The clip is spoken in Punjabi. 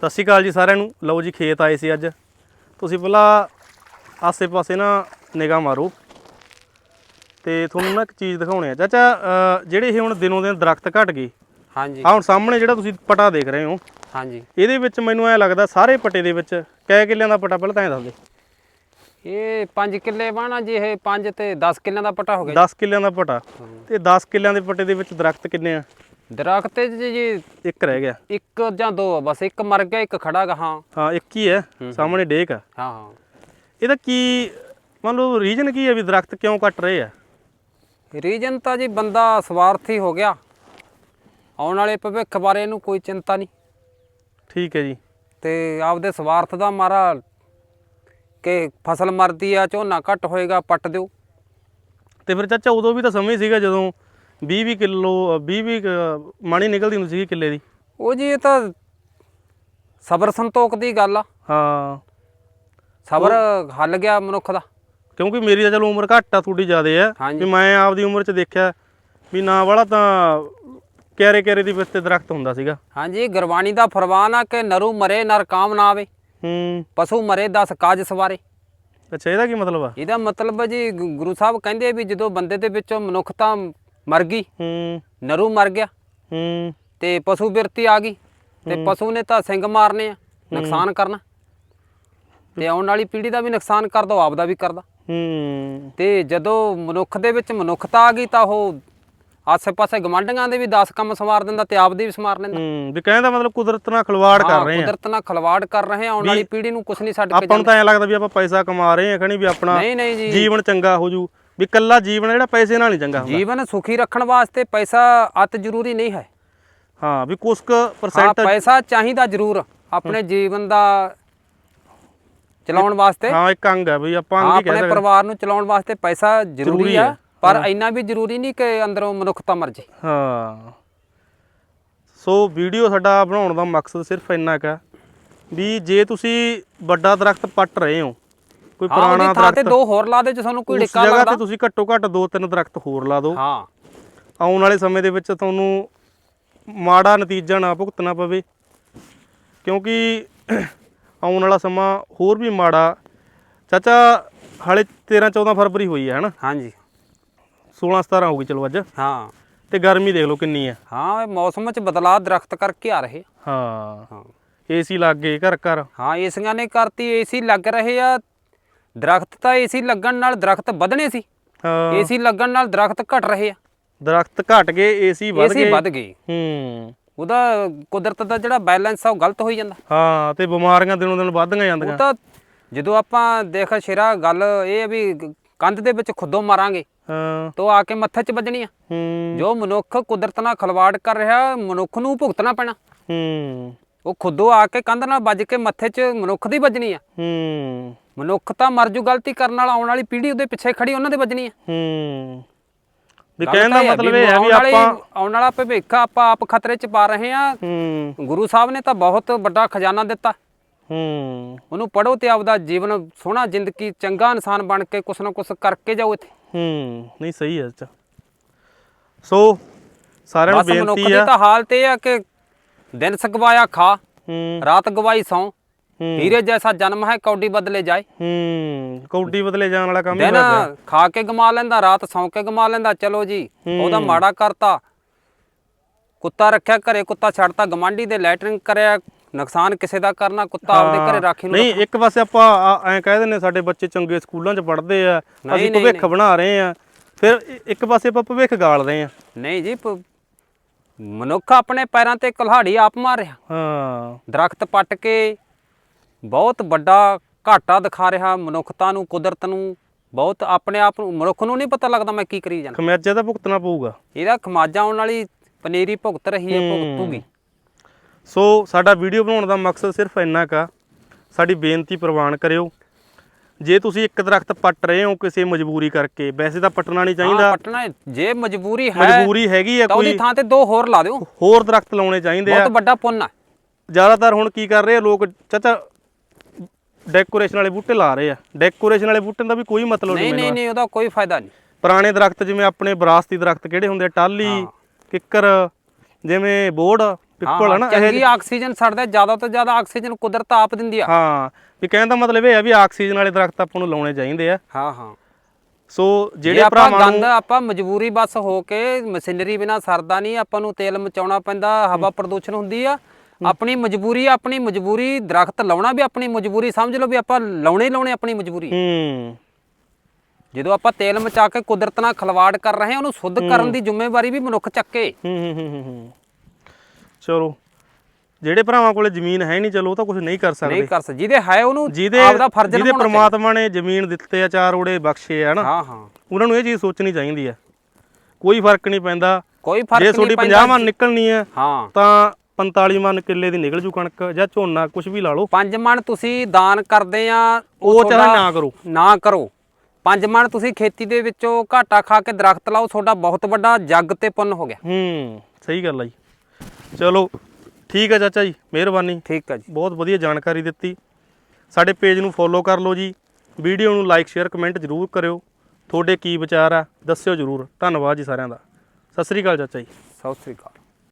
ਸਤਿ ਸ਼੍ਰੀ ਅਕਾਲ ਜੀ ਸਾਰਿਆਂ ਨੂੰ। ਲਓ ਜੀ ਖੇਤ ਆਏ ਸੀ ਅੱਜ। ਤੁਸੀਂ ਪਹਿਲਾਂ ਆਸੇ-ਪਾਸੇ ਨਾ ਨਿਗਾਹ ਮਾਰੋ। ਤੇ ਤੁਹਾਨੂੰ ਨਾ ਇੱਕ ਚੀਜ਼ ਦਿਖਾਉਣੇ ਆ। ਚਾਚਾ ਜਿਹੜੇ ਇਹ ਹੁਣ ਦਿਨੋਂ ਦਿਨ ਦਰਖਤ ਘਟ ਗਏ। ਹਾਂਜੀ। ਆਹ ਹੁਣ ਸਾਹਮਣੇ ਜਿਹੜਾ ਤੁਸੀਂ ਪਟਾ ਦੇਖ ਰਹੇ ਹੋ। ਹਾਂਜੀ। ਇਹਦੇ ਵਿੱਚ ਮੈਨੂੰ ਐ ਲੱਗਦਾ ਸਾਰੇ ਪਟੇ ਦੇ ਵਿੱਚ ਕੈ ਕਿੱਲਿਆਂ ਦਾ ਪਟਾ ਪਹਿਲਾਂ ਤਾਂ ਐ ਦੱਸ ਦੇ। ਇਹ 5 ਕਿੱਲੇ ਬਾਣਾ ਜੀ ਇਹ 5 ਤੇ 10 ਕਿੱਲਿਆਂ ਦਾ ਪਟਾ ਹੋ ਗਿਆ 10 ਕਿੱਲਿਆਂ ਦਾ ਪਟਾ। ਤੇ 10 ਕਿੱਲਿਆਂ ਦੇ ਪਟੇ ਦੇ ਵਿੱਚ ਦਰਖਤ ਕਿੰਨੇ ਆ। ਦਰਖਤ ਜੀ ਜੀ ਇੱਕ ਰਹਿ ਗਿਆ। ਇੱਕ ਜਾਂ ਦੋ ਆ ਬਸ ਇੱਕ ਮਰ ਗਿਆ ਇੱਕ ਖੜਾ ਗਾ ਹਾਂ। ਹਾਂ ਇੱਕ ਹੀ ਹੈ ਸਾਹਮਣੇ ਡੇਕ ਆ। ਹਾਂ ਹਾਂ। ਇਹਦਾ ਕੀ ਮੰਨ ਲਓ ਰੀਜਨ ਕੀ ਹੈ ਵੀ ਦਰਖਤ ਕਿਉਂ ਕੱਟ ਰਹੇ ਆ? ਰੀਜਨ ਤਾਂ ਜੀ ਬੰਦਾ ਸਵਾਰਥੀ ਹੋ ਗਿਆ। ਆਉਣ ਵਾਲੇ ਭਵਿੱਖ ਬਾਰੇ ਇਹਨੂੰ ਕੋਈ ਚਿੰਤਾ ਨਹੀਂ। ਠੀਕ ਹੈ ਜੀ। ਤੇ ਆਪਦੇ ਸਵਾਰਥ ਦਾ ਮਾਰਾ ਕਿ ਫਸਲ ਮਰਦੀ ਆ ਝੋਨਾ ਘੱਟ ਹੋਏਗਾ ਪੱਟ ਦਿਓ। ਤੇ ਫਿਰ ਚਾਚਾ ਉਦੋਂ ਵੀ ਤਾਂ ਸਮੇਂ ਸੀਗਾ ਜਦੋਂ 20 20 ਕਿਲੋ 20 20 ਮਾਣੀ ਨਿਕਲਦੀ ਹੁੰਦੀ ਸੀ ਕਿੱਲੇ ਦੀ। ਉਹ ਜੀ ਇਹ ਤਾਂ ਸਬਰ ਸੰਤੋਖ ਦੀ ਗੱਲ ਆ। ਹਾਂ। ਸਬਰ ਹੱਲ ਗਿਆ ਮਨੁੱਖ ਦਾ। ਕਿਉਂਕਿ ਮੇਰੀ ਤਾਂ ਚਲੋ ਉਮਰ ਘੱਟ ਆ ਥੋੜੀ ਜ਼ਿਆਦੇ ਆ। ਵੀ ਮੈਂ ਆਪਦੀ ਉਮਰ 'ਚ ਦੇਖਿਆ ਵੀ ਨਾ ਵਾਲਾ ਤਾਂ ਕਿਆਰੇ ਕਿਆਰੇ ਦੀ ਵਿੱਚ ਦਰਖਤ ਹੁੰਦਾ ਸੀਗਾ। ਹਾਂਜੀ ਗੁਰਬਾਣੀ ਦਾ ਫਰਮਾਨ ਆ ਕਿ ਨਰੂ ਮਰੇ ਨਰ ਕਾਮ ਨਾ ਆਵੇ। ਹੂੰ। ਪਸ਼ੂ ਮਰੇ ਦਸ ਕਾਜ ਸਵਾਰੇ। ਅੱਛਾ ਇਹਦਾ ਕੀ ਮਤਲਬ ਆ? ਇਹਦਾ ਮਤਲਬ ਜੀ ਗੁਰੂ ਸਾਹਿਬ ਕਹਿੰਦੇ ਵੀ ਜਦੋਂ ਬੰਦੇ ਦੇ ਵਿੱਚੋਂ ਮਨੁੱਖਤਾ ਮਰ ਗਈ। ਹੂੰ। ਨਰੂ ਮਰ ਗਿਆ। ਹੂੰ। ਤੇ ਪਸ਼ੂ ਬਿਰਤੀ ਆ ਗਈ। ਤੇ ਪਸ਼ੂ ਨੇ ਤਾਂ ਸਿੰਘ ਮਾਰਨੇ ਆ ਨੁਕਸਾਨ ਕਰਨਾ। ਤੇ ਆਉਣ ਵਾਲੀ ਪੀੜ੍ਹੀ ਦਾ ਵੀ ਨੁਕਸਾਨ ਕਰਦਾ ਉਹ ਆਪਦਾ ਵੀ ਕਰਦਾ। ਹੂੰ। ਤੇ ਜਦੋਂ ਮਨੁੱਖ ਦੇ ਵਿੱਚ ਮਨੁੱਖਤਾ ਆ ਗਈ ਤਾਂ ਉਹ ਆਸੇ-ਪਾਸੇ ਗਵਾਂਢੀਆਂ ਦੇ ਵੀ 10 ਕੰਮ ਸਵਾਰ ਦਿੰਦਾ ਤੇ ਆਪਦੇ ਵੀ ਸਮਾਰ ਲੈਂਦਾ। ਹੂੰ ਵੀ ਕਹਿੰਦਾ ਮਤਲਬ ਕੁਦਰਤ ਨਾਲ ਖਿਲਵਾੜ ਕਰ ਰਹੇ ਆ। ਕੁਦਰਤ ਨਾਲ ਖਲਵਾੜ ਕਰ ਰਹੇ ਆ ਆਉਣ ਵਾਲੀ ਪੀੜ੍ਹੀ ਨੂੰ ਕੁਝ ਨਹੀਂ ਛੱਡ ਕੇ ਆਪਾਂ ਨੂੰ ਤਾਂ ਐਂ ਲੱਗਦਾ ਵੀ ਆਪਾਂ ਪੈਸਾ ਕਮਾ ਰਹੇ ਆ ਖਣੀ ਵੀ ਆਪਣਾ ਜੀਵਨ ਚੰਗਾ ਹੋ ਜੂ। ਵੀ ਕੱਲਾ ਜੀਵਨ ਜਿਹੜਾ ਪੈਸੇ ਨਾਲ ਨਹੀਂ ਚੰਗਾ ਹੁੰਦਾ। ਜੀਵਨ ਸੁਖੀ ਰੱਖਣ ਵਾਸਤੇ ਪੈਸਾ ਅਤ ਜ਼ਰੂਰੀ ਨਹੀਂ ਹੈ। ਹਾਂ ਵੀ ਕੁਛ ਕੁ ਹਾਂ ਪਰਸੈਂਟ ਪੈਸਾ ਚਾਹੀਦਾ ਜ਼ਰੂਰ ਆਪਣੇ ਜੀਵਨ ਦਾ ਚਲਾਉਣ ਵਾਸਤੇ। ਹਾਂ ਇੱਕ ਅੰਗ ਹੈ ਵੀ ਆਪਾਂ ਅੰਗ ਹੀ ਕਹਿ ਆਪਣੇ ਪਰਿਵਾਰ ਨੂੰ ਚਲਾਉਣ ਵਾਸਤੇ ਪੈਸਾ ਜ਼ਰੂਰੀ ਆ। ਪਰ ਇੰਨਾ ਵੀ ਜ਼ਰੂਰੀ ਨਹੀਂ ਕਿ ਅੰਦਰੋਂ ਮਨੁੱਖਤਾ ਮਰ ਜੇ। ਹਾਂ। ਸੋ ਵੀਡੀਓ ਸਾਡਾ ਬਣਾਉਣ ਦਾ ਮਕਸਦ ਸਿਰਫ ਇੰਨਾ ਕੁ ਹੈ ਵੀ ਜੇ ਤੁਸੀਂ ਵੱਡਾ ਦਰਖਤ ਪੱਟ ਰਹੇ ਹੋ ਕੋਈ ਪੁਰਾਣਾ ਥਾਂ ਤੇ ਦਰਖਤ? ਦੋ ਹੋਰ ਲਾ ਦੇ ਜੇ ਤੁਹਾਨੂੰ ਕੋਈ ਉਸ ਡਿੱਕਾ ਜਗ੍ਹਾ ਲੱਗਦਾ। ਤੇ ਤੁਸੀਂ ਘੱਟੋ ਘੱਟ ਦੋ ਤਿੰਨ ਦਰਖਤ ਹੋਰ ਲਾ ਦਿਓ। ਹਾਂ। ਆਉਣ ਵਾਲੇ ਸਮੇਂ ਦੇ ਵਿੱਚ ਤੁਹਾਨੂੰ ਮਾੜਾ ਨਤੀਜਾ ਨਾ ਭੁਗਤਣਾ ਪਵੇ। ਕਿਉਂਕਿ ਆਉਣ ਵਾਲਾ ਸਮਾਂ ਹੋਰ ਵੀ ਮਾੜਾ। ਚਾਚਾ ਹਾਲੇ 13 14 ਫਰਵਰੀ ਹੋਈ ਹੈ ਹਨਾ? ਹਾਂਜੀ। 16 17 ਹੋ ਗਈ ਚਲੋ ਅੱਜ। ਹਾਂ। ਤੇ ਗਰਮੀ ਦੇਖ ਲਓ ਕਿੰਨੀ ਹੈ। ਹਾਂ ਮੌਸਮ 'ਚ ਬਦਲਾਅ ਦਰਖਤ ਕਰਕੇ ਆ ਰਹੇ। ਹਾਂ। ਹਾਂ। ਏਸੀ ਲੱਗ ਗਏ ਘਰ ਘਰ। ਹਾਂ ਏਸੀਆਂ ਨੇ ਕਰਤੀ ਏਸੀ ਲੱਗ ਰਹੇ ਆ। ਦਰਖਤ ਤਾਂ ਏਸੀ ਲੱਗਣ ਨਾਲ ਦਰਖਤ ਵਧਣੇ ਸੀ। ਹਾਂ। ਏਸੀ ਲੱਗਣ ਨਾਲ ਦਰਖਤ ਘਟ ਰਹੇ ਆ। ਦਰਖਤ ਘਟ ਗਏ ਏਸੀ ਵੱਧ ਏਸੀ ਗਏ। ਵੱਧ ਗਏ। ਹੂੰ। ਉਹਦਾ ਕੁਦਰਤ ਦਾ ਜਿਹੜਾ ਬੈਲੈਂਸ ਆ ਉਹ ਗਲਤ ਹੋਈ ਜਾਂਦਾ। ਹਾਂ ਤੇ ਬਿਮਾਰੀਆਂ ਦਿਨੋਂ ਦਿਨ ਵੱਧਦੀਆਂ ਜਾਂਦੀਆਂ। ਉਹ ਤਾਂ ਜਦੋਂ ਆਪਾਂ ਦੇਖ ਸ਼ੇਰਾ ਗੱਲ ਇਹ ਆ ਵੀ ਕੰਧ ਦੇ ਵਿੱਚ ਖੁੱਦੋ ਮਾਰਾਂਗੇ ਹਾਂ। ਤਾਂ ਆ ਕੇ ਮੱਥੇ 'ਚ ਵੱਜਣੀ ਆ। ਹੂੰ। ਜੋ ਮਨੁੱਖ ਕੁਦਰਤ ਨਾਲ ਖਲਵਾੜ ਕਰ ਰਿਹਾ ਮਨੁੱਖ ਨੂੰ ਭੁਗਤਣਾ ਪੈਣਾ। ਹੂੰ। ਉਹ ਖੁੱਦੋ ਆ ਕੇ ਕੰਧ ਨਾਲ ਵੱਜ ਕੇ ਮੱਥੇ 'ਚ ਮਨੁੱਖ ਦੀ ਵੱਜਣੀ ਆ। ਹੂੰ। ਮਨੁੱਖ ਤਾਂ ਮਰ ਜੂ ਗਲਤੀ ਕਰਨ ਨਾਲ ਆਉਣ ਵਾਲੀ ਪੀੜ੍ਹੀ ਉਹਦੇ ਪਿੱਛੇ ਖੜੀ ਉਹਨਾਂ ਦੇ ਵੱਜਣੀ ਆ। ਹੂੰ। ਵੀ ਕਹਿਣ ਦਾ ਮਤਲਬ ਇਹ ਹੈ ਵੀ ਵਾਲੀ- ਆਪਾਂ ਆਉਣ ਵਾਲਾ ਭਵਿੱਖ ਆਪਾਂ ਆਪ ਖਤਰੇ 'ਚ ਪਾ ਰਹੇ ਆ। ਹੂੰ। ਗੁਰੂ ਸਾਹਿਬ ਨੇ ਤਾਂ ਬਹੁਤ ਵੱਡਾ ਖਜ਼ਾਨਾ ਦਿੱਤਾ। ਹੂੰ। ਉਹਨੂੰ ਪੜੋ ਤੇ ਆਪਦਾ ਜੀਵਨ ਸੋਹਣਾ ਜ਼ਿੰਦਗੀ ਚੰਗਾ ਇਨਸਾਨ ਬਣ ਕੇ ਕੁਛ ਨਾ ਕੁਛ ਕਰਕੇ ਜਾਓ ਇੱਥੇ। ਹੂੰ। ਨਹੀਂ ਸਹੀ ਹੈ ਚਾਚਾ ਸੋ ਸਾਰਿਆਂ ਨੂੰ ਬਸ ਮਨੁੱਖ ਬੇਨਤੀ ਦੀ ਤਾਂ ਹਾਲਤ ਇਹ ਆ ਕਿ ਦਿਨ ਸਗਵਾਇਆ ਖਾ ਹੂੰ। ਰਾਤ ਗਵਾਈ ਸੌ। ਹੂੰ। ਹੀਰੇ ਜੈਸਾ ਜਨਮ ਹੈ ਕੌਡੀ ਬਦਲੇ ਜਾਏ। ਹੂੰ ਕੌਡੀ ਬਦਲੇ ਜਾਣ ਵਾਲਾ ਕੰਮ ਹੀ ਕਰਦਾ। ਦਿਨ ਖਾ ਕੇ ਗਮਾ ਲੈਂਦਾ ਰਾਤ ਸੌਂ ਕੇ ਗਮਾ ਲੈਂਦਾ ਚਲੋ ਜੀ ਉਹਦਾ ਮਾੜਾ ਕਰਤਾ। ਕੁੱਤਾ ਰੱਖਿਆ ਘਰੇ ਕੁੱਤਾ ਛੱਡਤਾ ਗਮਾਂਡੀ ਦੇ ਲੈਟਰਿੰਗ ਕਰਿਆ ਨੁਕਸਾਨ ਕਿਸੇ ਦਾ ਕਰਨਾ ਕੁੱਤਾ ਆਪਦੇ ਘਰੇ ਰੱਖੇ ਨੂੰ ਨਹੀਂ ਇੱਕ ਪਾਸੇ ਆਪਾਂ ਐਂ ਕਹਿ ਦਿੰਨੇ ਸਾਡੇ ਬੱਚੇ ਚੰਗੇ ਸਕੂਲਾਂ 'ਚ ਪੜ੍ਹਦੇ ਆ ਅਸੀਂ ਭਵਿੱਖ ਬਣਾ ਰਹੇ ਆ। ਫਿਰ ਇੱਕ ਪਾਸੇ ਆਪਾਂ ਭਵਿੱਖ ਗਾਲ ਰਹੇ ਆ। ਨਹੀਂ ਜੀ ਮਨੁੱਖ ਆਪਣੇ ਪੈਰਾਂ ਤੇ ਕੁਲਹਾੜੀ ਆਪ ਮਾਰ ਰਿਹਾ। ਹਾਂ। ਦਰਖਤ ਪੱਟ ਕੇ ਬਹੁਤ ਵੱਡਾ ਘਾਟਾ ਦਿਖਾ ਰਿਹਾ ਮਨੁੱਖਤਾ ਨੂੰ ਕੁਦਰਤ ਨੂੰ। ਬਹੁਤ ਆਪਣੇ ਆਪ ਨੂੰ ਮਨੁੱਖ ਨੂੰ ਨਹੀਂ ਪਤਾ ਲੱਗਦਾ ਮੈਂ ਕੀ ਕਰੀ ਜਾਣਾ। ਖਮਿਆਜਾ ਤਾਂ ਭੁਗਤਣਾ ਪਊਗਾ। ਇਹਦਾ ਖਮਾਜਾ ਆਉਣ ਵਾਲੀ ਪਨੀਰੀ ਭੁਗਤ ਰਹੀ ਹੈ ਭੁਗਤੂਗੀ। ਸੋ ਸਾਡਾ ਵੀਡੀਓ ਬਣਾਉਣ ਦਾ ਮਕਸਦ ਸਿਰਫ ਇੰਨਾ ਕਾ ਸਾਡੀ ਬੇਨਤੀ ਪ੍ਰਵਾਨ ਕਰਿਓ। ਜੇ ਤੁਸੀਂ ਇੱਕ ਦਰਖਤ ਪੱਟ ਰਹੇ ਹੋ ਕਿਸੇ ਮਜਬੂਰੀ ਕਰਕੇ ਵੈਸੇ ਤਾਂ ਪੱਟਣਾ ਨਹੀਂ ਚਾਹੀਦਾ। ਪਟਣਾ ਜੇ ਮਜਬੂਰੀ ਹੈ ਮਜਬੂਰੀ ਹੈਗੀ ਆ ਉਹਦੀ ਕੋਈ। ਥਾਂ ਤੇ ਦੋ ਹੋਰ ਲਾ ਦਿਓ। ਹੋਰ ਦਰਖਤ ਲਾਉਣੇ ਚਾਹੀਦੇ ਆ। ਬਹੁਤ ਵੱਡਾ ਪੁੰਨ ਹੈ ਜ਼ਿਆਦਾਤਰ ਹੁਣ ਕੀ ਕਰ ਰਹੇ ਆ ਲੋਕ ਚਾਚਾ ਡੈਕੋਰੇਸ਼ਨ ਵਾਲੇ ਬੂਟੇ ਲਾ ਰਹੇ ਆ। ਡੈਕੋਰੇਸ਼ਨ ਵਾਲੇ ਬੂਟੇ ਦਾ ਵੀ ਕੋਈ ਮਤਲਬ ਨਹੀਂ ਨਹੀਂ ਨਹੀਂ ਨਹੀਂ ਉਹਦਾ ਕੋਈ ਫਾਇਦਾ ਨਹੀਂ। ਪੁਰਾਣੇ ਦਰਖਤ ਜਿਵੇਂ ਆਪਣੇ ਵਿਰਾਸਤੀ ਦਰਖਤ ਕਿਹੜੇ ਹੁੰਦੇ ਆ? ਟਾਲੀ ਕਿੱਕਰ ਜਿਵੇਂ ਬੋੜ ਪਿੱਪਲ ਹੈ ਨਾ ਇਹ ਚੰਗੀ ਆਕਸੀਜਨ ਛੱਡਦਾ ਜ਼ਿਆਦਾ ਤੋਂ ਜ਼ਿਆਦਾ ਆਕਸੀਜਨ ਕੁਦਰਤ ਆਪ ਦਿੰਦੀ ਆ। ਹਾਂ ਵੀ ਕਹਿਣ ਦਾ ਮਤਲਬ ਇਹ ਹੈ ਵੀ ਆਕਸੀਜਨ ਵਾਲੇ ਦਰਖਤ ਆਪਾਂ ਨੂੰ ਲਾਉਣੇ ਚਾਹੀਦੇ ਆ। ਹਾਂ ਹਾਂ। ਸੋ ਜਿਹੜੇ ਭਰਾਵਾਂ ਗੰਦ ਆਪਾਂ ਮਜਬੂਰੀ ਬਸ ਹੋ ਕੇ ਮਸ਼ੀਨਰੀ ਬਿਨਾ ਸਰਦਾ ਨਹੀਂ ਆਪਾਂ ਨੂੰ ਤੇਲ ਮਚਾਉਣਾ ਪੈਂਦਾ ਹਵਾ ਪ੍ਰਦੂਸ਼ਣ ਹੁੰਦੀ ਆ। ਆਪਣੀ ਮਜਬੂਰੀ ਆ, ਆਪਣੀ ਮਜਬੂਰੀ ਦਰਖਤ ਲਾਉਣਾ ਵੀ ਆਪਣੀ ਮਜਬੂਰੀ ਸਮਝ ਲਓ ਵੀ ਆਪਾਂ ਲਾਉਣੇ ਹੀ ਲਾਉਣੇ ਆਪਣੀ ਮਜਬੂਰੀ। ਹੂੰ। ਜਦੋਂ ਆਪਾਂ ਤੇਲ ਮਚਾ ਕੇ ਕੁਦਰਤ ਨਾਲ ਖਲਵਾੜ ਕਰ ਰਹੇ ਹਾਂ ਉਹਨੂੰ ਸ਼ੁੱਧ ਕਰਨ ਦੀ ਜ਼ਿੰਮੇਵਾਰੀ ਵੀ ਮਨੁੱਖ ਚੱਕੇ। ਹੂੰ ਹੂੰ ਹੂੰ ਹੂੰ, ਹੂੰ। ਚਲੋ ਜਿਹੜੇ ਭਰਾਵਾਂ ਕੋਲੇ ਜ਼ਮੀਨ ਹੈ ਨਹੀਂ ਚਲੋ ਉਹ ਤਾਂ ਕੁਝ ਨਹੀਂ ਕਰ ਸਕਦੇ। ਨਹੀਂ ਕਰ ਸਕ ਜਿਹਦੇ ਹੈ ਉਹਨੂੰ ਜਿਹਦੇ ਆਪਦਾ ਫਰਜ਼ ਜਿਹਦੇ ਪ੍ਰਮਾਤਮਾ ਨੇ ਜ਼ਮੀਨ ਦਿੱਤੇ ਆ ਚਾਰ ਓੜੇ ਬਖਸ਼ੇ ਆ ਨਾ। ਹਾਂ ਹਾਂ। ਉਹਨਾਂ ਨੂੰ ਇਹ ਚੀਜ਼ ਸੋਚਣੀ ਚਾਹੀਦੀ ਹੈ ਕੋਈ ਫ਼ਰਕ ਨਹੀਂ ਪੈਂਦਾ। ਕੋਈ ਜੇ ਫ਼ਰਕ ਤੁਹਾਡੀ ਨਹੀਂ 50 ਮਨ ਨਿਕਲਣੀ ਹੈ ਹਾਂ। ਤਾਂ 45 ਮਨ ਕਿੱਲੇ ਦੀ ਨਿਕਲ ਜੂ ਕਣਕ ਜਾਂ ਝੋਨਾ ਕੁਝ ਵੀ ਲਾ ਲਓ। ਪੰਜ ਮਣ ਤੁਸੀਂ ਦਾਨ ਕਰਦੇ ਆ ਉਹ ਚਾਹੇ ਨਾ ਕਰੋ। ਨਾ ਕਰੋ। ਪੰਜ ਮਣ ਤੁਸੀਂ ਖੇਤੀ ਦੇ ਵਿੱਚੋਂ ਘਾਟਾ ਖਾ ਕੇ ਦਰਖਤ ਲਾਓ ਤੁਹਾਡਾ ਬਹੁਤ ਵੱਡਾ ਜੱਗ ਤੇ ਪੁੰਨ ਹੋ ਗਿਆ। ਹੂੰ ਸਹੀ ਗੱਲ ਆ ਜੀ। ਚਲੋ ਠੀਕ ਹੈ ਚਾਚਾ ਜੀ ਮਿਹਰਬਾਨੀ। ਠੀਕ ਹੈ ਜੀ। ਬਹੁਤ ਵਧੀਆ ਜਾਣਕਾਰੀ ਦਿੱਤੀ। ਸਾਡੇ ਪੇਜ ਨੂੰ ਫੋਲੋ ਕਰ ਲਓ ਜੀ। ਵੀਡੀਓ ਨੂੰ ਲਾਈਕ ਸ਼ੇਅਰ ਕਮੈਂਟ ਜ਼ਰੂਰ ਕਰਿਓ। ਤੁਹਾਡੇ ਕੀ ਵਿਚਾਰ ਆ ਦੱਸਿਓ ਜ਼ਰੂਰ। ਧੰਨਵਾਦ ਜੀ ਸਾਰਿਆਂ ਦਾ। ਸਤਿ ਸ੍ਰੀ ਅਕਾਲ ਚਾਚਾ ਜੀ। ਸਤਿ ਸ੍ਰੀ ਅਕਾਲ।